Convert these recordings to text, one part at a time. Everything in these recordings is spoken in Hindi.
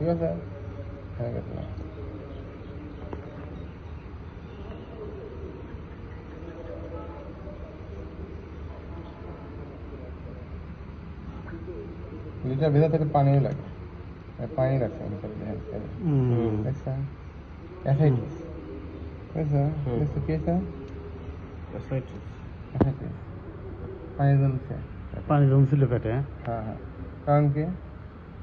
जब इधर तक पानी नहीं लगे पानी रख सकते ऐसा ऐसा ही ऐसा ऐसा कैसा ऐसा ही ऐसा पानी रूम से पानी रूम से लपेटे हैं हाँ हाँ कारण क्या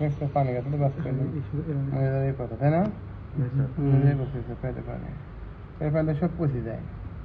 ম্যাক্সটা পানি গাছে বাস পেলে মরে যাওয়ার কথা তাই না পেটে পানি এই পানিটা সব পচে যায়